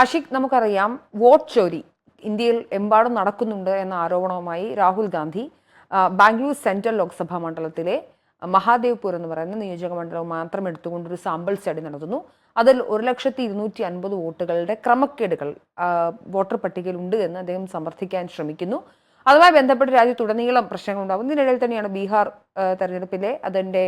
ആഷിഖ് നമുക്കറിയാം വോട്ട് ചോരി. ഇന്ത്യയിൽ എമ്പാടും നടക്കുന്നുണ്ട് എന്ന ആരോപണവുമായി രാഹുൽ ഗാന്ധി ബാംഗ്ലൂർ സെൻട്രൽ ലോക്സഭാ മണ്ഡലത്തിലെ മഹാദേവ്പൂർ എന്ന് പറയുന്ന നിയോജക മണ്ഡലം മാത്രം എടുത്തുകൊണ്ട് ഒരു സാമ്പിൾ സ്റ്റഡി നടത്തുന്നു. അതിൽ ഒരു ലക്ഷത്തി ഇരുന്നൂറ്റി അൻപത് വോട്ടുകളുടെ ക്രമക്കേടുകൾ വോട്ടർ പട്ടികയിൽ ഉണ്ട് എന്ന് അദ്ദേഹം സമർത്ഥിക്കാൻ ശ്രമിക്കുന്നു. അതുമായി ബന്ധപ്പെട്ട് രാജ്യത്തുടനീളം പ്രശ്നങ്ങളുണ്ടാകും ഇതിനിടയിൽ തന്നെയാണ് ബീഹാർ തെരഞ്ഞെടുപ്പിലെ അതിന്റെ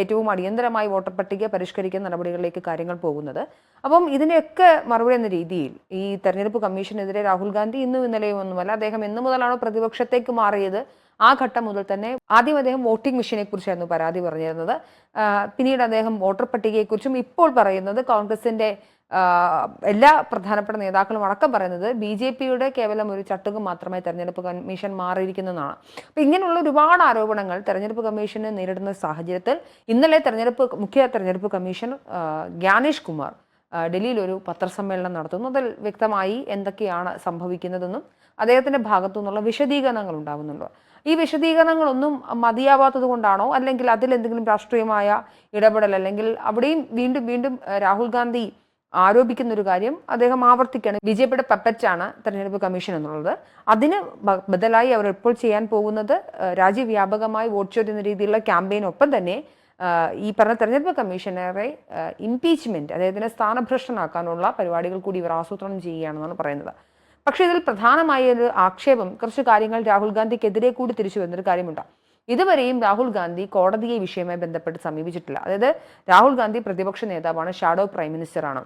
ഏറ്റവും അടിയന്തരമായി വോട്ടർ പട്ടിക പരിഷ്കരിക്കുന്ന നടപടികളിലേക്ക് കാര്യങ്ങൾ പോകുന്നത്. അപ്പം ഇതിനെയൊക്കെ മറുപടി എന്ന രീതിയിൽ ഈ തെരഞ്ഞെടുപ്പ് കമ്മീഷനെതിരെ രാഹുൽ ഗാന്ധി ഇന്നും ഇന്നലെയും ഒന്നുമല്ല അദ്ദേഹം എന്നു മുതലാണോ പ്രതിപക്ഷത്തേക്ക് മാറിയത്? ആ ഘട്ടം മുതൽ തന്നെ ആദ്യം അദ്ദേഹം വോട്ടിംഗ് മെഷീനെ കുറിച്ചായിരുന്നു പരാതി പറഞ്ഞിരുന്നത്. പിന്നീട് അദ്ദേഹം വോട്ടർ പട്ടികയെക്കുറിച്ചും ഇപ്പോൾ പറയുന്നത് കോൺഗ്രസിന്റെ എല്ലാ പ്രധാനപ്പെട്ട നേതാക്കളും അടക്കം പറയുന്നത് ബി ജെ പിയുടെ കേവലം ഒരു ചട്ടുകം മാത്രമായി തെരഞ്ഞെടുപ്പ് കമ്മീഷൻ മാറിയിരിക്കുന്നതാണ്. അപ്പം ഇങ്ങനെയുള്ള ഒരുപാട് ആരോപണങ്ങൾ തെരഞ്ഞെടുപ്പ് കമ്മീഷന് നേരിടുന്ന സാഹചര്യത്തിൽ ഇന്നലെ തെരഞ്ഞെടുപ്പ് മുഖ്യ തെരഞ്ഞെടുപ്പ് കമ്മീഷൻ ജ്ഞാനേഷ് കുമാർ ഡൽഹിയിൽ ഒരു പത്രസമ്മേളനം നടത്തുന്നു. അതിൽ വ്യക്തമായി എന്തൊക്കെയാണ് സംഭവിക്കുന്നതെന്നും അദ്ദേഹത്തിന്റെ ഭാഗത്തു നിന്നുള്ള വിശദീകരണങ്ങൾ ഉണ്ടാകുന്നുണ്ട് ഈ വിശദീകരണങ്ങളൊന്നും മതിയാവാത്തത് കൊണ്ടാണോ? അല്ലെങ്കിൽ അതിൽ എന്തെങ്കിലും രാഷ്ട്രീയമായ ഇടപെടൽ അല്ലെങ്കിൽ അവിടെയും വീണ്ടും വീണ്ടും രാഹുൽ ഗാന്ധി ആരോപിക്കുന്ന ഒരു കാര്യം അദ്ദേഹം ആവർത്തിക്കുകയാണ്. ബി ജെ പിയുടെ പപ്പറ്റാണ് തെരഞ്ഞെടുപ്പ് കമ്മീഷൻ എന്നുള്ളത്. അതിന് ബദലായി അവർ ഇപ്പോൾ ചെയ്യാൻ പോകുന്നത് രാജ്യവ്യാപകമായി വോട്ട് ചോദ്യം എന്ന രീതിയിലുള്ള ക്യാമ്പയിനൊപ്പം തന്നെ ഈ പറഞ്ഞ തെരഞ്ഞെടുപ്പ് കമ്മീഷണറെ ഇംപീച്ച്മെന്റ് അദ്ദേഹത്തിനെ സ്ഥാനഭ്രഷ്ടനാക്കാനുള്ള പരിപാടികൾ കൂടി ഇവർ ആസൂത്രണം ചെയ്യുകയാണെന്നാണ് പറയുന്നത്. പക്ഷേ ഇതിൽ പ്രധാനമായ ഒരു ആക്ഷേപം കുറച്ച് കാര്യങ്ങൾ രാഹുൽ ഗാന്ധിക്കെതിരെ കൂടി തിരിച്ചു വരുന്നൊരു കാര്യമുണ്ട്. ഇതുവരെയും രാഹുൽ ഗാന്ധി കോടതിയെ വിഷയമായി ബന്ധപ്പെട്ട് സമീപിച്ചിട്ടില്ല. അതായത് രാഹുൽ ഗാന്ധി പ്രതിപക്ഷ നേതാവാണ് ഷാഡോ പ്രൈം മിനിസ്റ്ററാണ്.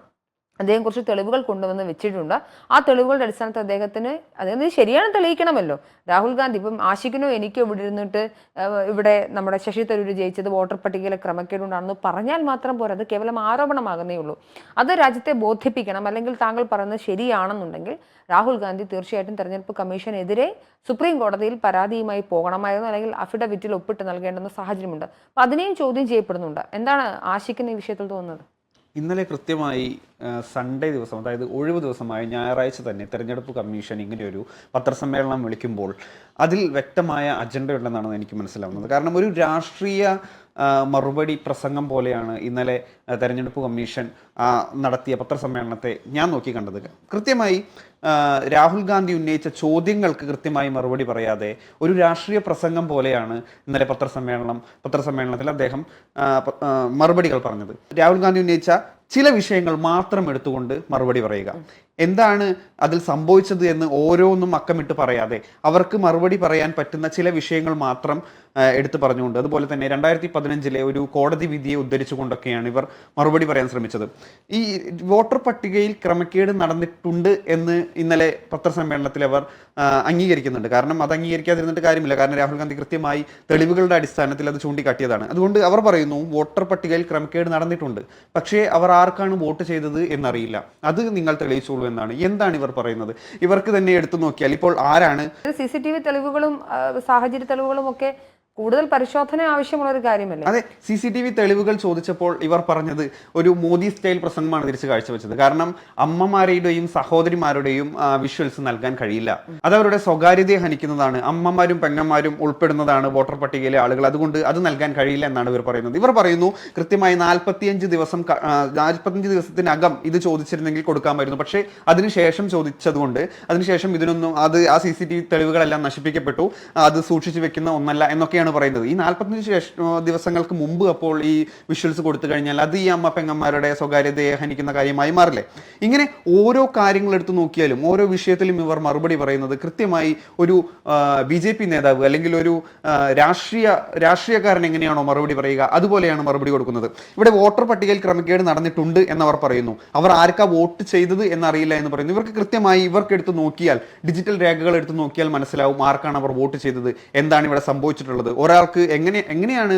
അദ്ദേഹം കുറച്ച് തെളിവുകൾ കൊണ്ടുവന്ന് വെച്ചിട്ടുണ്ട്. ആ തെളിവുകളുടെ അടിസ്ഥാനത്തിൽ അദ്ദേഹത്തിന് അദ്ദേഹം ശരിയാണ് തെളിയിക്കണമല്ലോ. രാഹുൽ ഗാന്ധി ഇപ്പം ആശിക്കിനോ എനിക്കോ ഇവിടെ ഇരുന്നിട്ട് ഇവിടെ നമ്മുടെ ശശി തരൂർ ജയിച്ചത് വോട്ടർ പട്ടികയിലെ ക്രമക്കേടുണ്ടാണെന്ന് പറഞ്ഞാൽ മാത്രം പോരാ. അത് കേവലം ആരോപണമാകുന്നേ ഉള്ളൂ. അത് രാജ്യത്തെ ബോധിപ്പിക്കണം. അല്ലെങ്കിൽ താങ്കൾ പറയുന്നത് ശരിയാണെന്നുണ്ടെങ്കിൽ രാഹുൽ ഗാന്ധി തീർച്ചയായിട്ടും തെരഞ്ഞെടുപ്പ് കമ്മീഷനെതിരെ സുപ്രീം കോടതിയിൽ പരാതിയുമായി പോകണമായിരുന്നു. അല്ലെങ്കിൽ അഫിഡവിറ്റിൽ ഒപ്പിട്ട് നൽകേണ്ടുന്ന സാഹചര്യമുണ്ട്. അപ്പം അതിനെയും ചോദ്യം ചെയ്യപ്പെടുന്നുണ്ട്. എന്താണ് ആശിക്കുന്ന ഈ വിഷയത്തിൽ തോന്നുന്നത്? ഇന്നലെ കൃത്യമായി സൺഡേ ദിവസം അതായത് ഒഴിവ് ദിവസമായ ഞായറാഴ്ച തന്നെ തെരഞ്ഞെടുപ്പ് കമ്മീഷൻ ഇങ്ങനെയൊരു പത്രസമ്മേളനം വിളിക്കുമ്പോൾ അതിൽ വ്യക്തമായ അജണ്ട ഉണ്ടെന്നാണ് എനിക്ക് മനസ്സിലാവുന്നത്. കാരണം ഒരു രാഷ്ട്രീയ മറുപടി പ്രസംഗം പോലെയാണ് ഇന്നലെ തെരഞ്ഞെടുപ്പ് കമ്മീഷൻ നടത്തിയ പത്രസമ്മേളനത്തെ ഞാൻ നോക്കി കണ്ടത്. കൃത്യമായി രാഹുൽ ഗാന്ധി ഉന്നയിച്ച ചോദ്യങ്ങൾക്ക് കൃത്യമായി മറുപടി പറയാതെ ഒരു രാഷ്ട്രീയ പ്രസംഗം പോലെയാണ് ഇന്നലെ പത്രസമ്മേളനം പത്രസമ്മേളനത്തിൽ അദ്ദേഹം മറുപടികൾ പറഞ്ഞത്. രാഹുൽ ഗാന്ധി ഉന്നയിച്ച ചില വിഷയങ്ങൾ മാത്രം എടുത്തുകൊണ്ട് മറുപടി പറയുക. എന്താണ് അതിൽ സംഭവിച്ചത് എന്ന് ഓരോന്നും അക്കമിട്ട് പറയാതെ അവർക്ക് മറുപടി പറയാൻ പറ്റുന്ന ചില വിഷയങ്ങൾ മാത്രം എടുത്തു പറഞ്ഞുകൊണ്ട്. അതുപോലെ തന്നെ രണ്ടായിരത്തി പതിനഞ്ചിലെ ഒരു കോടതി വിധിയെ ഉദ്ധരിച്ചുകൊണ്ടൊക്കെയാണ് ഇവർ മറുപടി പറയാൻ ശ്രമിച്ചത്. ഈ വോട്ടർ പട്ടികയിൽ ക്രമക്കേട് നടന്നിട്ടുണ്ട് എന്ന് ഇന്നലെ പത്രസമ്മേളനത്തിൽ അവർ അംഗീകരിക്കുന്നുണ്ട്. കാരണം അത് അംഗീകരിക്കാതിരുന്നിട്ട് കാര്യമില്ല. കാരണം രാഹുൽ ഗാന്ധി കൃത്യമായി തെളിവുകളുടെ അടിസ്ഥാനത്തിൽ അത് ചൂണ്ടിക്കാട്ടിയതാണ്. അതുകൊണ്ട് അവർ പറയുന്നു വോട്ടർ പട്ടികയിൽ ക്രമക്കേട് നടന്നിട്ടുണ്ട്. പക്ഷേ അവർ ആർക്കാണ് വോട്ട് ചെയ്തത് എന്നറിയില്ല. അത് നിങ്ങൾ തെളിയിച്ചോളൂ എന്നാണ്. എന്താണ് ഇവർ പറയുന്നത്? ഇവർക്ക് തന്നെ എടുത്തു നോക്കിയാൽ ഇപ്പോൾ ആരാണ്? സി സി ടി വി തെളിവുകളും സാഹചര്യ തെളിവുകളും ഒക്കെ കൂടുതൽ പരിശോധന ആവശ്യമുള്ള ഒരു കാര്യമല്ലേ? അതെ സി സി ടി വി തെളിവുകൾ ചോദിച്ചപ്പോൾ ഇവർ പറഞ്ഞത് ഒരു മോദി സ്റ്റൈൽ പ്രസംഗമാണ് തിരിച്ച് കാഴ്ചവെച്ചത്. കാരണം അമ്മമാരുടെയും സഹോദരിമാരുടെയും വിഷ്വൽസ് നൽകാൻ കഴിയില്ല. അത് അവരുടെ സ്വകാര്യതയെ ഹനിക്കുന്നതാണ്. അമ്മമാരും പെങ്ങന്മാരും ഉൾപ്പെടുന്നതാണ് വോട്ടർ പട്ടികയിലെ ആളുകൾ. അതുകൊണ്ട് അത് നൽകാൻ കഴിയില്ല എന്നാണ് ഇവർ പറയുന്നത്. ഇവർ പറയുന്നു കൃത്യമായി നാൽപ്പത്തിയഞ്ച് ദിവസം നാൽപ്പത്തഞ്ച് ദിവസത്തിനകം ഇത് ചോദിച്ചിരുന്നെങ്കിൽ കൊടുക്കാമായിരുന്നു. പക്ഷേ അതിനുശേഷം ചോദിച്ചതുകൊണ്ട് അതിനുശേഷം ഇതിനൊന്നും അത് ആ സി സി ടി വി തെളിവുകളെല്ലാം നശിപ്പിക്കപ്പെട്ടു. അത് സൂക്ഷിച്ചു വെക്കുന്ന ഒന്നല്ല എന്നൊക്കെയാണ് പറയുന്നത്. ഈ നാൽപ്പത്തഞ്ച് ദിവസങ്ങൾക്ക് മുമ്പ് അപ്പോൾ ഈ വിഷ്വൽസ് കൊടുത്തു കഴിഞ്ഞാൽ അത് ഈ അമ്മ പെങ്ങന്മാരുടെ സ്വകാര്യതയെ ഹനിക്കുന്ന കാര്യമായി മാറില്ലേ? ഇങ്ങനെ ഓരോ കാര്യങ്ങൾ എടുത്തു നോക്കിയാലും ഓരോ വിഷയത്തിലും ഇവർ മറുപടി പറയുന്നത് കൃത്യമായി ഒരു ബി ജെ പി നേതാവ് അല്ലെങ്കിൽ ഒരു രാഷ്ട്രീയ രാഷ്ട്രീയക്കാരൻ എങ്ങനെയാണോ മറുപടി പറയുക അതുപോലെയാണ് മറുപടി കൊടുക്കുന്നത്. ഇവിടെ വോട്ടർ പട്ടികയിൽ ക്രമക്കേട് നടന്നിട്ടുണ്ട് എന്നവർ പറയുന്നു. അവർ ആർക്കാ വോട്ട് ചെയ്തത് എന്നറിയില്ല എന്ന് പറയുന്നു. ഇവർക്ക് കൃത്യമായി ഇവർക്ക് എടുത്ത് നോക്കിയാൽ ഡിജിറ്റൽ രേഖകൾ എടുത്ത് നോക്കിയാൽ മനസ്സിലാവും ആർക്കാണ് അവർ വോട്ട് ചെയ്തത് എന്താണ് ഇവിടെ സംഭവിച്ചിട്ടുള്ളത് ഒരാൾക്ക് എങ്ങനെ എങ്ങനെയാണ്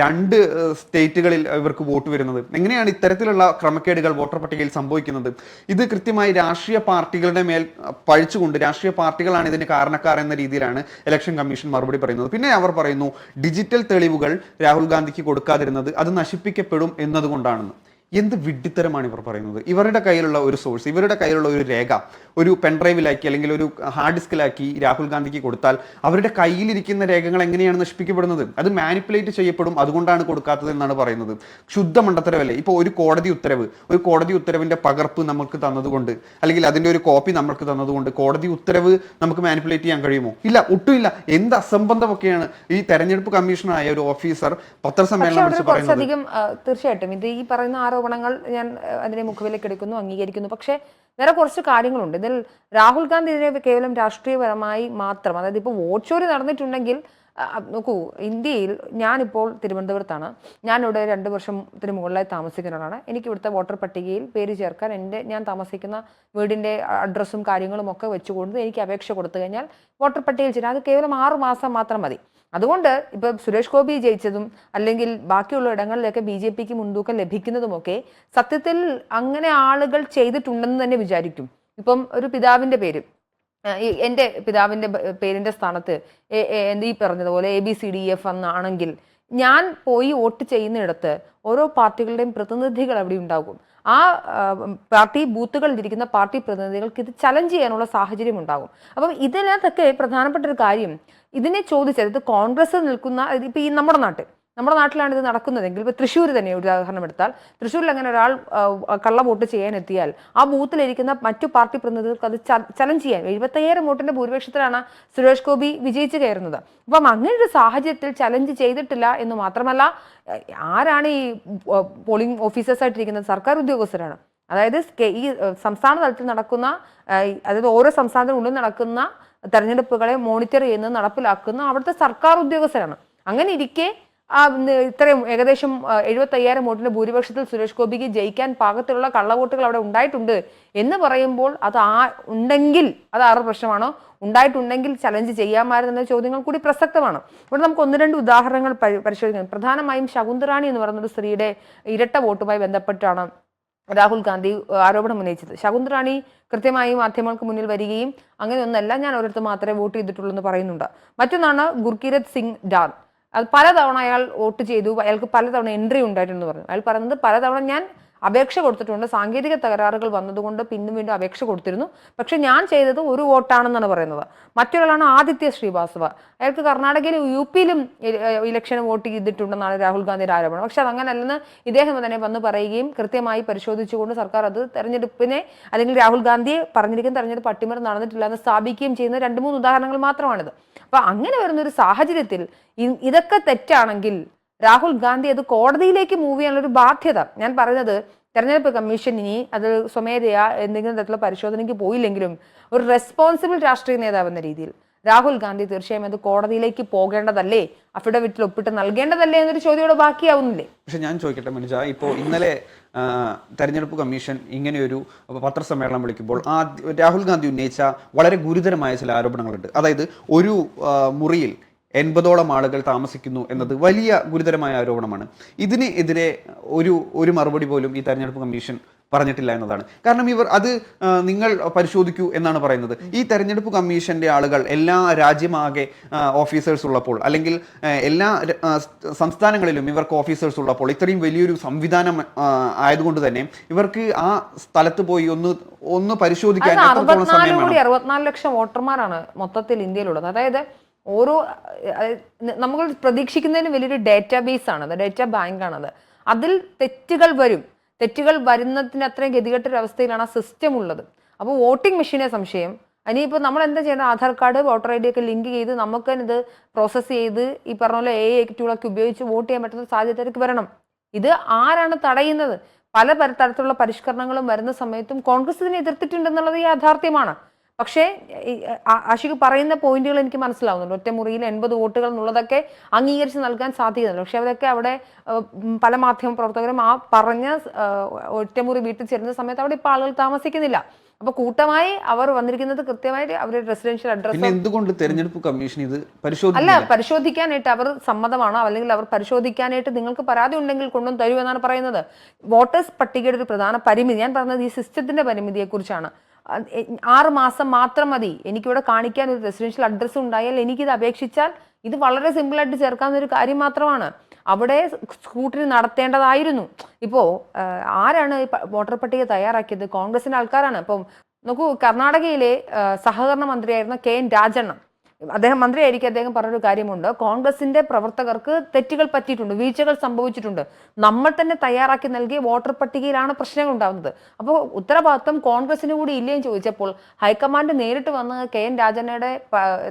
രണ്ട് സ്റ്റേറ്റുകളിൽ ഇവർക്ക് വോട്ട് വരുന്നത്? എങ്ങനെയാണ് ഇത്തരത്തിലുള്ള ക്രമക്കേടുകൾ വോട്ടർ പട്ടികയിൽ സംഭവിക്കുന്നത്? ഇത് കൃത്യമായി രാഷ്ട്രീയ പാർട്ടികളുടെ മേൽ പഴിച്ചുകൊണ്ട് രാഷ്ട്രീയ പാർട്ടികളാണ് ഇതിന് കാരണക്കാർ എന്ന രീതിയിലാണ് ഇലക്ഷൻ കമ്മീഷൻ മറുപടി പറയുന്നത്. പിന്നെ അവർ പറയുന്നു ഡിജിറ്റൽ തെളിവുകൾ രാഹുൽ ഗാന്ധിക്ക് കൊടുക്കാതിരുന്നത് അത് നശിപ്പിക്കപ്പെടും എന്നതുകൊണ്ടാണെന്ന്. എന്ത് വിഡ്ഢിത്തരമാണ് ഇവർ പറയുന്നത്? ഇവരുടെ കയ്യിലുള്ള ഒരു സോഴ്സ് ഇവരുടെ കയ്യിലുള്ള ഒരു രേഖ ഒരു പെൻഡ്രൈവിലാക്കി അല്ലെങ്കിൽ ഒരു ഹാർഡ് ഡിസ്കിലാക്കി രാഹുൽ ഗാന്ധിക്ക് കൊടുത്താൽ അവരുടെ കയ്യിലിരിക്കുന്ന രേഖകൾ എങ്ങനെയാണ് നശിപ്പിക്കപ്പെടുന്നത്? അത് മാനിപ്പുലേറ്റ് ചെയ്യപ്പെടും അതുകൊണ്ടാണ് കൊടുക്കാത്തത് എന്നാണ് പറയുന്നത്. ശുദ്ധ മണ്ടത്തരവല്ലേ ഇപ്പോൾ ഒരു കോടതി ഉത്തരവ് ഒരു കോടതി ഉത്തരവിന്റെ പകർപ്പ് നമുക്ക് തന്നതുകൊണ്ട് അല്ലെങ്കിൽ അതിന്റെ ഒരു കോപ്പി നമുക്ക് തന്നതുകൊണ്ട് കോടതി ഉത്തരവ് നമുക്ക് മാനിപ്പുലേറ്റ് ചെയ്യാൻ കഴിയുമോ? ഇല്ല ഒട്ടുമില്ല. എന്ത് അസംബന്ധമൊക്കെയാണ്? ഈ തെരഞ്ഞെടുപ്പ് കമ്മീഷനായ ഒരു ഓഫീസർ പത്രസമ്മേളനം തീർച്ചയായിട്ടും. ഇത് ഈ പറയുന്ന ആരോപണങ്ങൾ ഞാൻ അതിനെ മുഖവിലേക്ക് എടുക്കുന്നു അംഗീകരിക്കുന്നു. പക്ഷേ വേറെ കുറച്ച് കാര്യങ്ങളുണ്ട്. ഇതിൽ രാഹുൽ ഗാന്ധി ഇതിനെ കേവലം രാഷ്ട്രീയപരമായി മാത്രം അതായത് ഇപ്പോൾ വോട്ട് ചോരി നടന്നിട്ടുണ്ടെങ്കിൽ നോക്കൂ ഇന്ത്യയിൽ ഞാനിപ്പോൾ തിരുവനന്തപുരത്താണ്. ഞാനിവിടെ രണ്ട് വർഷത്തിന് മുകളിലായി താമസിക്കുന്ന ഒരാളാണ് എനിക്ക് ഇവിടുത്തെ വോട്ടർ പട്ടികയിൽ പേര് ചേർക്കാൻ എന്റെ ഞാൻ താമസിക്കുന്ന വീടിന്റെ അഡ്രസ്സും കാര്യങ്ങളും ഒക്കെ വെച്ചുകൊണ്ട് എനിക്ക് അപേക്ഷ കൊടുത്തു കഴിഞ്ഞാൽ വോട്ടർ പട്ടികയിൽ ചേരാൻ അത് കേവലം ആറ് മാസം മാത്രം മതി. അതുകൊണ്ട് ഇപ്പൊ സുരേഷ് ഗോപി ജയിച്ചതും അല്ലെങ്കിൽ ബാക്കിയുള്ള ഇടങ്ങളിലൊക്കെ ബി ജെ പിക്ക് മുൻതൂക്കം ലഭിക്കുന്നതുമൊക്കെ സത്യത്തിൽ അങ്ങനെ ആളുകൾ ചെയ്തിട്ടുണ്ടെന്ന് തന്നെ വിചാരിക്കും. ഇപ്പം ഒരു പിതാവിന്റെ പേര് എന്റെ പിതാവിന്റെ പേരിന്റെ സ്ഥാനത്ത് ഈ പറഞ്ഞതുപോലെ A B C D F എന്നാണെങ്കിൽ ഞാൻ പോയി വോട്ട് ചെയ്യുന്നിടത്ത് ഓരോ പാർട്ടികളുടെയും പ്രതിനിധികൾ അവിടെ ഉണ്ടാകും. ആ, പാർട്ടി ബൂത്തുകളിൽ ഇരിക്കുന്ന പാർട്ടി പ്രതിനിധികൾക്ക് ഇത് ചലഞ്ച് ചെയ്യാനുള്ള സാഹചര്യം ഉണ്ടാകും. അപ്പം ഇതിനകത്തൊക്കെ പ്രധാനപ്പെട്ട ഒരു കാര്യം ഇതിനെ ചോദിച്ചത് ഇത് കോൺഗ്രസ് നിൽക്കുന്ന ഇപ്പൊ ഈ നമ്മുടെ നാട്ടിൽ നമ്മുടെ നാട്ടിലാണ് ഇത് നടക്കുന്നതെങ്കിൽ ഇപ്പൊ തൃശ്ശൂർ തന്നെ ഒരു ഉദാഹരണം എടുത്താൽ തൃശ്ശൂരിൽ അങ്ങനെ ഒരാൾ കള്ള വോട്ട് ചെയ്യാൻ എത്തിയാൽ ആ ബൂത്തിലിരിക്കുന്ന മറ്റു പാർട്ടി പ്രതിനിധികൾക്ക് അത് ചലഞ്ച് ചെയ്യാൻ എഴുപത്തയ്യായിരം വോട്ടിന്റെ ഭൂരിപക്ഷത്തിലാണ് സുരേഷ് ഗോപി വിജയിച്ചു കയറുന്നത്. അപ്പം അങ്ങനെ ഒരു സാഹചര്യത്തിൽ ചലഞ്ച് ചെയ്തിട്ടില്ല എന്ന് മാത്രമല്ല ആരാണ് ഈ പോളിംഗ് ഓഫീസേഴ്സ് ആയിട്ടിരിക്കുന്നത്? സർക്കാർ ഉദ്യോഗസ്ഥരാണ്. അതായത് ഈ സംസ്ഥാന തലത്തിൽ നടക്കുന്ന അതായത് ഓരോ സംസ്ഥാനത്തിനുള്ളിൽ നടക്കുന്ന തെരഞ്ഞെടുപ്പുകളെ മോണിറ്റർ ചെയ്യുന്നത് നടപ്പിലാക്കുന്ന അവിടുത്തെ സർക്കാർ ഉദ്യോഗസ്ഥരാണ്. അങ്ങനെ ഇരിക്കെ ആ ഇത്രയും ഏകദേശം എഴുപത്തയ്യായിരം വോട്ടിന്റെ ഭൂരിപക്ഷത്തിൽ സുരേഷ് ഗോപിക്ക് ജയിക്കാൻ പാകത്തിലുള്ള കള്ളവോട്ടുകൾ അവിടെ ഉണ്ടായിട്ടുണ്ട് എന്ന് പറയുമ്പോൾ അത് ആ ഉണ്ടെങ്കിൽ അത് ആറ് പ്രശ്നമാണോ? ഉണ്ടായിട്ടുണ്ടെങ്കിൽ ചലഞ്ച് ചെയ്യാമായിരുന്ന ചോദ്യങ്ങൾ കൂടി പ്രസക്തമാണ്. ഇവിടെ നമുക്ക് ഒന്ന് രണ്ട് ഉദാഹരണങ്ങൾ പരിശോധിക്കാം. പ്രധാനമായും ശകുന്തറാണി എന്ന് പറയുന്ന ഒരു സ്ത്രീയുടെ ഇരട്ട വോട്ടുമായി ബന്ധപ്പെട്ടാണ് രാഹുൽ ഗാന്ധി ആരോപണം ഉന്നയിച്ചത്. ശകുന്തറാണി കൃത്യമായി മാധ്യമങ്ങൾക്ക് മുന്നിൽ വരികയും അങ്ങനെയൊന്നല്ല ഞാൻ ഒരിടത്ത് മാത്രമേ വോട്ട് ചെയ്തിട്ടുള്ളൂ എന്ന് പറയുന്നുണ്ട്. മറ്റൊന്നാണ് ഗുർകിരത് സിംഗ് ഡാൻ അത് പലതവണ അയാൾ വോട്ട് ചെയ്തു. അയാൾക്ക് പലതവണ എൻട്രി ഉണ്ടായിട്ടുണ്ടെന്ന് പറഞ്ഞു. അയാൾ പറയുന്നത് പലതവണ ഞാൻ അപേക്ഷ കൊടുത്തിട്ടുണ്ട്. സാങ്കേതിക തകരാറുകൾ വന്നതുകൊണ്ട് പിന്നും വീണ്ടും അപേക്ഷ കൊടുത്തിരുന്നു. പക്ഷെ ഞാൻ ചെയ്തത് ഒരു വോട്ടാണെന്നാണ് പറയുന്നത്. മറ്റൊരാളാണ് ആദിത്യ ശ്രീവാസ്തവ. അയാൾക്ക് കർണാടകയിൽ യു പിയിലും ഇലക്ഷന് വോട്ട് ചെയ്തിട്ടുണ്ടെന്നാണ് രാഹുൽ ഗാന്ധിയുടെ ആരോപണം. പക്ഷെ അതങ്ങനല്ലെന്ന് ഇദ്ദേഹം തന്നെ വന്ന് പറയുകയും കൃത്യമായി പരിശോധിച്ചുകൊണ്ട് സർക്കാർ അത് തെരഞ്ഞെടുപ്പിനെ അല്ലെങ്കിൽ രാഹുൽ ഗാന്ധിയെ പറഞ്ഞിരിക്കുന്ന തെരഞ്ഞെടുപ്പ് അട്ടിമറി നടന്നിട്ടില്ല എന്ന് സ്ഥാപിക്കുകയും ചെയ്യുന്ന രണ്ട് മൂന്ന് ഉദാഹരണങ്ങൾ മാത്രമാണിത്. അപ്പൊ അങ്ങനെ വരുന്ന ഒരു സാഹചര്യത്തിൽ ഇതൊക്കെ തെറ്റാണെങ്കിൽ രാഹുൽ ഗാന്ധി അത് കോടതിയിലേക്ക് മൂവ് ചെയ്യാനുള്ളൊരു ബാധ്യത. ഞാൻ പറയുന്നത് തെരഞ്ഞെടുപ്പ് കമ്മീഷൻ ഇനി അത് സ്വമേധയാ എന്തെങ്കിലും തരത്തിലുള്ള പരിശോധനയ്ക്ക് പോയില്ലെങ്കിലും ഒരു റെസ്പോൺസിബിൾ രാഷ്ട്രീയ നേതാവ് എന്ന രീതിയിൽ രാഹുൽ ഗാന്ധി തീർച്ചയായും അത് കോടതിയിലേക്ക് പോകേണ്ടതല്ലേ? അഫിഡവിറ്റിൽ ഒപ്പിട്ട് നൽകേണ്ടതല്ലേ എന്നൊരു ചോദ്യം ബാക്കിയാവുന്നില്ലേ? പക്ഷെ ഞാൻ ചോദിക്കട്ടെ മനുജ ഇപ്പോൾ ഇന്നലെ തെരഞ്ഞെടുപ്പ് കമ്മീഷൻ ഇങ്ങനെയൊരു പത്രസമ്മേളനം വിളിക്കുമ്പോൾ ആ രാഹുൽ ഗാന്ധി ഉന്നയിച്ച വളരെ ഗുരുതരമായ ചില ആരോപണങ്ങളുണ്ട്. അതായത് ഒരു മുറിയിൽ എൺപതോളം ആളുകൾ താമസിക്കുന്നു എന്നത് വലിയ ഗുരുതരമായ ആരോപണമാണ്. ഇതിന് എതിരെ ഒരു ഒരു മറുപടി പോലും ഈ തെരഞ്ഞെടുപ്പ് കമ്മീഷൻ പറഞ്ഞിട്ടില്ല എന്നതാണ്. കാരണം ഇവർ അത് നിങ്ങൾ പരിശോധിക്കൂ എന്നാണ് പറയുന്നത്. ഈ തെരഞ്ഞെടുപ്പ് കമ്മീഷന്റെ ആളുകൾ എല്ലാ രാജ്യമാകെ ഓഫീസേഴ്സ് ഉള്ളപ്പോൾ അല്ലെങ്കിൽ എല്ലാ സംസ്ഥാനങ്ങളിലും ഇവർക്ക് ഓഫീസേഴ്സ് ഉള്ളപ്പോൾ ഇത്രയും വലിയൊരു സംവിധാനം ആയതുകൊണ്ട് തന്നെ ഇവർക്ക് ആ സ്ഥലത്ത് പോയി ഒന്ന് ഒന്ന് പരിശോധിക്കാൻ അറുപത്തിനാല് ലക്ഷം വോട്ടർമാരാണ് മൊത്തത്തിൽ ഇന്ത്യയിലുള്ളത്. അതായത് ഓരോ നമ്മൾ പ്രതീക്ഷിക്കുന്നതിന് വലിയൊരു ഡേറ്റാ ഡേറ്റാബേസ് ആണത് ഡേറ്റ ബാങ്ക് ആണത് അതിൽ തെറ്റുകൾ വരും. തെറ്റുകൾ വരുന്നതിന് അത്രയും ഗതികെട്ട ഒരു അവസ്ഥയിലാണ് ആ സിസ്റ്റം ഉള്ളത്. അപ്പോൾ വോട്ടിംഗ് മെഷീനെ സംശയം. ഇനിയിപ്പോൾ നമ്മൾ എന്താ ചെയ്യേണ്ടത് Aadhaar card voter I D ഒക്കെ ലിങ്ക് ചെയ്ത് നമുക്ക് ഇത് പ്രോസസ്സ് ചെയ്ത് ഈ പറഞ്ഞ പോലെ എ ടൂളൊക്കെ ഉപയോഗിച്ച് വോട്ട് ചെയ്യാൻ പറ്റുന്ന സാഹചര്യത്തിലേക്ക് വരണം. ഇത് ആരാണ് തടയുന്നത്? പല തരത്തിലുള്ള പരിഷ്കരണങ്ങളും വരുന്ന സമയത്തും കോൺഗ്രസ് ഇതിനെ എതിർത്തിട്ടുണ്ടെന്നുള്ളത് യാഥാർത്ഥ്യമാണ്. പക്ഷേ ഈ, പറയുന്ന പോയിന്റുകൾ എനിക്ക് മനസ്സിലാവുന്നുണ്ട്. ഒറ്റമുറിയിൽ എൺപത് വോട്ടുകൾ എന്നുള്ളതൊക്കെ അംഗീകരിച്ച് നൽകാൻ സാധിക്കുന്നില്ല പക്ഷെ അതൊക്കെ അവിടെ പല മാധ്യമ പ്രവർത്തകരും ആ പറഞ്ഞ ഒറ്റമുറി വീട്ടിൽ ചേരുന്ന സമയത്ത് അവിടെ ഇപ്പോൾ ആളുകൾ താമസിക്കുന്നില്ല. അപ്പൊ കൂട്ടമായി അവർ വന്നിരിക്കുന്നത് കൃത്യമായിട്ട് അവരുടെ റെസിഡൻഷ്യൽ അഡ്രസ് എന്തുകൊണ്ട് തെരഞ്ഞെടുപ്പ് കമ്മീഷൻ ഇത് അല്ല പരിശോധിക്കാനായിട്ട് അവർ സമ്മതമാണോ? അല്ലെങ്കിൽ അവർ പരിശോധിക്കാനായിട്ട് നിങ്ങൾക്ക് പരാതി ഉണ്ടെങ്കിൽ കൊണ്ടും തരൂ എന്നാണ് പറയുന്നത്. വോട്ടേഴ്സ് പട്ടികയുടെ ഒരു പ്രധാന പരിമിതി ഞാൻ പറഞ്ഞത് ഈ സിസ്റ്റത്തിന്റെ പരിമിതിയെ കുറിച്ചാണ് ആറ് മാസം മാത്രം മതി. എനിക്കിവിടെ കാണിക്കാൻ ഒരു റെസിഡൻഷ്യൽ അഡ്രസ്സ് ഉണ്ടായാൽ എനിക്കിത് അപേക്ഷിച്ചാൽ ഇത് വളരെ സിമ്പിളായിട്ട് ചേർക്കാവുന്ന ഒരു കാര്യം മാത്രമാണ്. അവിടെ സ്കൂട്ടറി നടത്തേണ്ടതായിരുന്നു. ഇപ്പോൾ ആരാണ് വോട്ടർ പട്ടിക തയ്യാറാക്കിയത്? കോൺഗ്രസിന്റെ ആൾക്കാരാണ്. ഇപ്പം നോക്കൂ കർണാടകയിലെ സഹകരണ മന്ത്രിയായിരുന്ന കെ എൻ രാജണ്ണ അദ്ദേഹം മന്ത്രിയായിരിക്കും അദ്ദേഹം പറഞ്ഞൊരു കാര്യമുണ്ട്. കോൺഗ്രസിന്റെ പ്രവർത്തകർക്ക് തെറ്റുകൾ പറ്റിയിട്ടുണ്ട് വീഴ്ചകൾ സംഭവിച്ചിട്ടുണ്ട്. നമ്മൾ തന്നെ തയ്യാറാക്കി നൽകിയ വോട്ടർ പട്ടികയിലാണ് പ്രശ്നങ്ങൾ ഉണ്ടാകുന്നത് അപ്പോൾ ഉത്തരവാദിത്വം കോൺഗ്രസിന് കൂടി ഇല്ലേന്ന് ചോദിച്ചപ്പോൾ ഹൈക്കമാൻഡ് നേരിട്ട് വന്ന് കെ എൻ രാജനയുടെ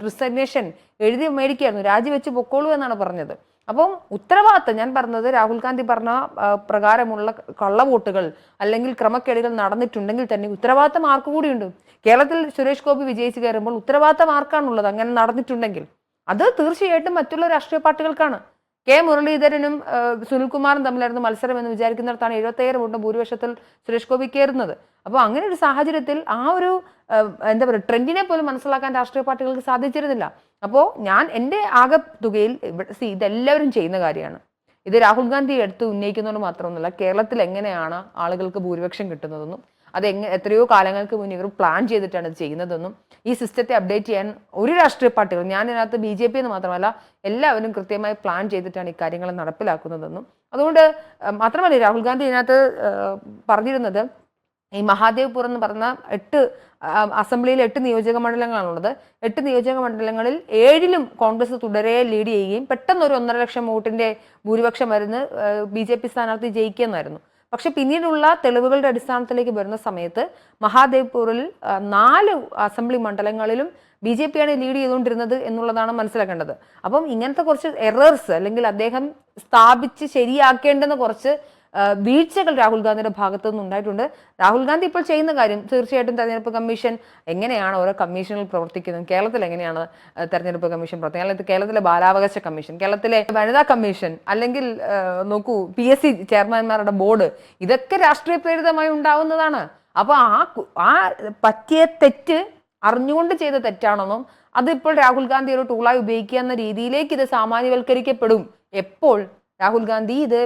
റിസഗ്നേഷൻ എഴുതി മേടിക്കുകയായിരുന്നു. രാജിവെച്ച് പൊക്കോളൂ എന്നാണ് പറഞ്ഞത്. അപ്പം ഉത്തരവാദിത്തം ഞാൻ പറഞ്ഞത് രാഹുൽ ഗാന്ധി പറഞ്ഞ പ്രകാരമുള്ള കള്ളവോട്ടുകൾ അല്ലെങ്കിൽ ക്രമക്കേടുകൾ നടന്നിട്ടുണ്ടെങ്കിൽ തന്നെ ഉത്തരവാദിത്തം ആർക്കു കൂടിയുണ്ട്? കേരളത്തിൽ സുരേഷ് ഗോപി വിജയിച്ച് കയറുമ്പോൾ ഉത്തരവാദിത്തം ആർക്കാണുള്ളത്? അങ്ങനെ നടന്നിട്ടുണ്ടെങ്കിൽ. അത് തീർച്ചയായിട്ടും മറ്റുള്ള രാഷ്ട്രീയ പാർട്ടികൾക്കാണ്. കെ മുരളീധരനും സുനിൽകുമാറും തമ്മിലായിരുന്നു മത്സരം എന്ന് വിചാരിക്കുന്നിടത്താണ് എഴുപത്തേഴ് വോട്ട് ഭൂരിപക്ഷത്തിൽ സുരേഷ് ഗോപി കയറുന്നത്. അപ്പോൾ അങ്ങനെ ഒരു സാഹചര്യത്തിൽ ആ ഒരു എന്താ പറയുക ട്രെൻഡിനെ പോലും മനസ്സിലാക്കാൻ രാഷ്ട്രീയ പാർട്ടികൾക്ക് സാധിച്ചിരുന്നില്ല. അപ്പോൾ ഞാൻ എന്റെ ആകെ തുകയിൽ സി ഇതെല്ലാവരും ചെയ്യുന്ന കാര്യമാണ്. ഇത് രാഹുൽ ഗാന്ധി എടുത്ത് ഉന്നയിക്കുന്നതുകൊണ്ട് മാത്രമൊന്നുമല്ല കേരളത്തിൽ എങ്ങനെയാണ് ആളുകൾക്ക് ഭൂരിപക്ഷം കിട്ടുന്നതെന്നും അത് എങ്ങനെ എത്രയോ കാലങ്ങൾക്ക് മുന്നേ ഇവർ പ്ലാൻ ചെയ്തിട്ടാണ് ഇത് ചെയ്യുന്നതെന്നും ഈ സിസ്റ്റത്തെ അപ്ഡേറ്റ് ചെയ്യാൻ ഒരു രാഷ്ട്രീയ പാർട്ടികൾ ഞാൻ ഇതിനകത്ത് ബി ജെ പി എന്ന് മാത്രമല്ല എല്ലാവരും കൃത്യമായി പ്ലാൻ ചെയ്തിട്ടാണ് ഈ കാര്യങ്ങൾ നടപ്പിലാക്കുന്നതെന്നും അതുകൊണ്ട് മാത്രമല്ല രാഹുൽ ഗാന്ധി ഇതിനകത്ത് പറഞ്ഞിരുന്നത് ഈ മഹാദേവ്പൂർ എന്ന് പറഞ്ഞ എട്ട് അസംബ്ലിയിൽ എട്ട് നിയോജക മണ്ഡലങ്ങളാണുള്ളത്. എട്ട് നിയോജക മണ്ഡലങ്ങളിൽ ഏഴിലും കോൺഗ്രസ് തുടരെ ലീഡ് ചെയ്യുകയും പെട്ടെന്ന് ഒരു ഒന്നര ലക്ഷം വോട്ടിന്റെ ഭൂരിപക്ഷം വരുന്ന ബി ജെ പി സ്ഥാനാർത്ഥി ജയിക്കുമെന്നായിരുന്നു. പക്ഷെ പിന്നീടുള്ള തെളിവുകളുടെ അടിസ്ഥാനത്തിലേക്ക് വരുന്ന സമയത്ത് മഹാദേവ്പൂറിൽ നാല് അസംബ്ലി മണ്ഡലങ്ങളിലും ബി ജെ പിയാണ് ലീഡ് ചെയ്തുകൊണ്ടിരുന്നത് എന്നുള്ളതാണ് മനസ്സിലാക്കേണ്ടത്. അപ്പം ഇങ്ങനത്തെ കുറച്ച് എറേഴ്സ് അല്ലെങ്കിൽ അദ്ദേഹം സ്ഥാപിച്ച് ശരിയാക്കേണ്ടുന്ന കുറച്ച് വീഴ്ചകൾ രാഹുൽ ഗാന്ധിയുടെ ഭാഗത്തു നിന്ന് ഉണ്ടായിട്ടുണ്ട്. രാഹുൽ ഗാന്ധി ഇപ്പോൾ ചെയ്യുന്ന കാര്യം തീർച്ചയായിട്ടും തെരഞ്ഞെടുപ്പ് കമ്മീഷൻ എങ്ങനെയാണ് ഓരോ കമ്മീഷനിൽ പ്രവർത്തിക്കുന്നത്? കേരളത്തിൽ എങ്ങനെയാണ് തെരഞ്ഞെടുപ്പ് കമ്മീഷൻ പ്രവർത്തിക്കുന്നത്? അല്ലെങ്കിൽ കേരളത്തിലെ ബാലാവകാശ കമ്മീഷൻ കേരളത്തിലെ വനിതാ കമ്മീഷൻ അല്ലെങ്കിൽ നോക്കൂ പി എസ് സി ചെയർമാൻമാരുടെ ബോർഡ് ഇതൊക്കെ രാഷ്ട്രീയ പ്രേരിതമായി ഉണ്ടാവുന്നതാണ്. അപ്പോൾ ആ ആ പറ്റിയ തെറ്റ് അറിഞ്ഞുകൊണ്ട് ചെയ്ത തെറ്റാണെന്നും അതിപ്പോൾ രാഹുൽ ഗാന്ധി ഒരു ടൂളായി ഉപയോഗിക്കുക എന്ന രീതിയിലേക്ക് ഇത് സാമാന്യവൽക്കരിക്കപ്പെടും. എപ്പോൾ? രാഹുൽ ഗാന്ധി ഇത്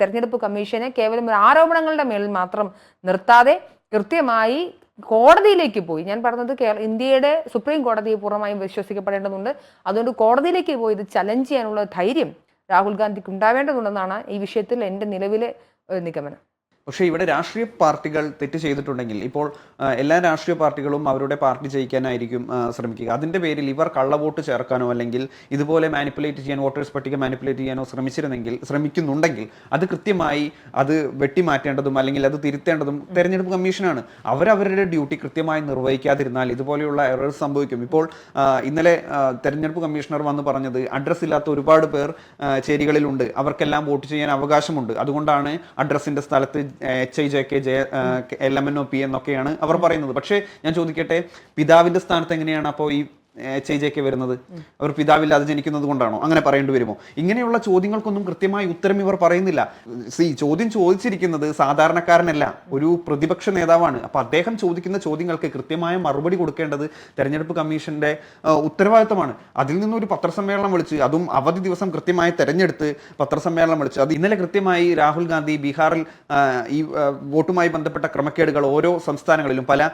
തെരഞ്ഞെടുപ്പ് കമ്മീഷനെ കേവലം ആരോപണങ്ങളുടെ മേളിൽ മാത്രം നിർത്താതെ കൃത്യമായി കോടതിയിലേക്ക് പോയി. ഞാൻ പറഞ്ഞത് കേരള ഇന്ത്യയുടെ സുപ്രീം കോടതിയെ പൂർണമായും വിശ്വസിക്കപ്പെടേണ്ടതുണ്ട്. അതുകൊണ്ട് കോടതിയിലേക്ക് പോയി ഇത് ചലഞ്ച് ചെയ്യാനുള്ള ധൈര്യം രാഹുൽ ഗാന്ധിക്ക് ഉണ്ടാവേണ്ടതുണ്ടെന്നാണ് ഈ വിഷയത്തിൽ എന്റെ നിലവിലെ നിഗമനം. പക്ഷേ ഇവിടെ രാഷ്ട്രീയ പാർട്ടികൾ തെറ്റ് ചെയ്തിട്ടുണ്ടെങ്കിൽ ഇപ്പോൾ എല്ലാ രാഷ്ട്രീയ പാർട്ടികളും അവരുടെ പാർട്ടി ജയിക്കാനായിരിക്കും ശ്രമിക്കുക. അതിന്റെ പേരിൽ ഇവർ കള്ളവോട്ട് ചേർക്കാനോ അല്ലെങ്കിൽ ഇതുപോലെ മാനിപ്പുലേറ്റ് ചെയ്യാൻ വോട്ടേഴ്സ് പട്ടിക മാനിപ്പുലേറ്റ് ചെയ്യാനോ ശ്രമിച്ചിരുന്നെങ്കിൽ ശ്രമിക്കുന്നുണ്ടെങ്കിൽ അത് കൃത്യമായി അത് വെട്ടിമാറ്റേണ്ടതും അല്ലെങ്കിൽ അത് തിരുത്തേണ്ടതും തെരഞ്ഞെടുപ്പ് കമ്മീഷനാണ്. അവരവരുടെ ഡ്യൂട്ടി കൃത്യമായി നിർവഹിക്കാതിരുന്നാൽ ഇതുപോലെയുള്ള എറേഴ്സ് സംഭവിക്കും. ഇപ്പോൾ ഇന്നലെ തെരഞ്ഞെടുപ്പ് കമ്മീഷണർ വന്ന് പറഞ്ഞത് അഡ്രസ് ഇല്ലാത്ത ഒരുപാട് പേർ ചേരികളിലുണ്ട്. അവർക്കെല്ലാം വോട്ട് ചെയ്യാൻ അവകാശമുണ്ട്. അതുകൊണ്ടാണ് അഡ്രസ്സിന്റെ സ്ഥലത്ത് H I J K J L M N O P എന്നൊക്കെയാണ് അവർ പറയുന്നത്. പക്ഷേ ഞാൻ ചോദിക്കട്ടെ പിതാവിന്റെ സ്ഥാനത്ത് എങ്ങനെയാണ്? അപ്പോൾ ഈ എച്ച് ഐ ജെ കെ വരുന്നത്. അവർ പിതാവില്ലാതെ ജനിക്കുന്നത് കൊണ്ടാണോ? അങ്ങനെ പറയേണ്ടി വരുമോ? ഇങ്ങനെയുള്ള ചോദ്യങ്ങൾക്കൊന്നും കൃത്യമായി ഉത്തരം ഇവർ പറയുന്നില്ല. സി ചോദ്യം ചോദിച്ചിരിക്കുന്നത് സാധാരണക്കാരനല്ല ഒരു പ്രതിപക്ഷ നേതാവാണ്. അപ്പൊ അദ്ദേഹം ചോദിക്കുന്ന ചോദ്യങ്ങൾക്ക് കൃത്യമായ മറുപടി കൊടുക്കേണ്ടത് തെരഞ്ഞെടുപ്പ് കമ്മീഷന്റെ ഉത്തരവാദിത്തമാണ്. അതിൽ നിന്ന് ഒരു പത്രസമ്മേളനം വിളിച്ച് അതും അവധി ദിവസം കൃത്യമായി തെരഞ്ഞെടുത്ത് പത്രസമ്മേളനം വിളിച്ച്. അത് ഇന്നലെ കൃത്യമായി രാഹുൽ ഗാന്ധി ബീഹാറിൽ ഈ വോട്ടുമായി ബന്ധപ്പെട്ട ക്രമക്കേടുകൾ ഓരോ സംസ്ഥാനങ്ങളിലും പല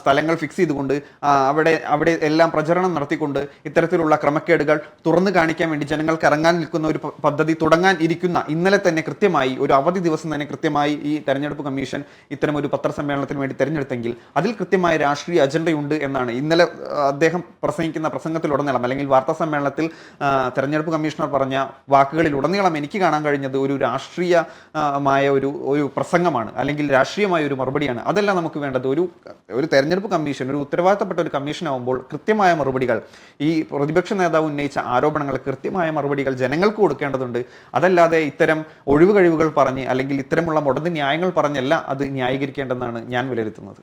സ്ഥലങ്ങൾ ഫിക്സ് ചെയ്തുകൊണ്ട് അവിടെ അവിടെ എല്ലാം പ്രചരണം നടത്തിക്കൊണ്ട് ഇത്തരത്തിലുള്ള ക്രമക്കേടുകൾ തുറന്നു കാണിക്കാൻ വേണ്ടി ജനങ്ങൾക്ക് ഇറങ്ങാൻ നിൽക്കുന്ന ഒരു പദ്ധതി തുടങ്ങാൻ ഇരിക്കുന്ന ഇന്നലെ തന്നെ കൃത്യമായി ഒരു അവധി ദിവസം തന്നെ കൃത്യമായി ഈ തെരഞ്ഞെടുപ്പ് കമ്മീഷൻ ഇത്തരം ഒരു പത്രസമ്മേളനത്തിന് വേണ്ടി തെരഞ്ഞെടുത്തെങ്കിൽ അതിൽ കൃത്യമായ രാഷ്ട്രീയ അജണ്ടയുണ്ട് എന്നാണ് ഇന്നലെ അദ്ദേഹം പ്രസംഗിക്കുന്ന പ്രസംഗത്തിലുടനീളം അല്ലെങ്കിൽ വാർത്താ സമ്മേളനത്തിൽ തെരഞ്ഞെടുപ്പ് കമ്മീഷണർ പറഞ്ഞ വാക്കുകളിൽ ഉടനീളം എനിക്ക് കാണാൻ കഴിഞ്ഞത് ഒരു രാഷ്ട്രീയമായ ഒരു ഒരു പ്രസംഗമാണ് അല്ലെങ്കിൽ രാഷ്ട്രീയമായ ഒരു മറുപടിയാണ്. അതല്ല നമുക്ക് വേണ്ടത് ഒരു ഒരു തെരഞ്ഞെടുപ്പ് കമ്മീഷൻ ഒരു ഉത്തരവാദിത്തപ്പെട്ട ഒരു കമ്മീഷൻ ആവുമ്പോൾ കൃത്യമായ മറുപടികൾ. ഈ പ്രതിപക്ഷ നേതാവ് ഉന്നയിച്ച ആരോപണങ്ങൾ കൃത്യമായ മറുപടികൾ ജനങ്ങൾക്ക് കൊടുക്കേണ്ടതുണ്ട്. അതല്ലാതെ ഇത്തരം ഒഴിവ് കഴിവുകൾ പറഞ്ഞ് അല്ലെങ്കിൽ ഇത്തരമുള്ള മുടന്ത് ന്യായങ്ങൾ പറഞ്ഞല്ല അത് ന്യായീകരിക്കേണ്ടെന്നാണ് ഞാൻ വിലയിരുത്തുന്നത്.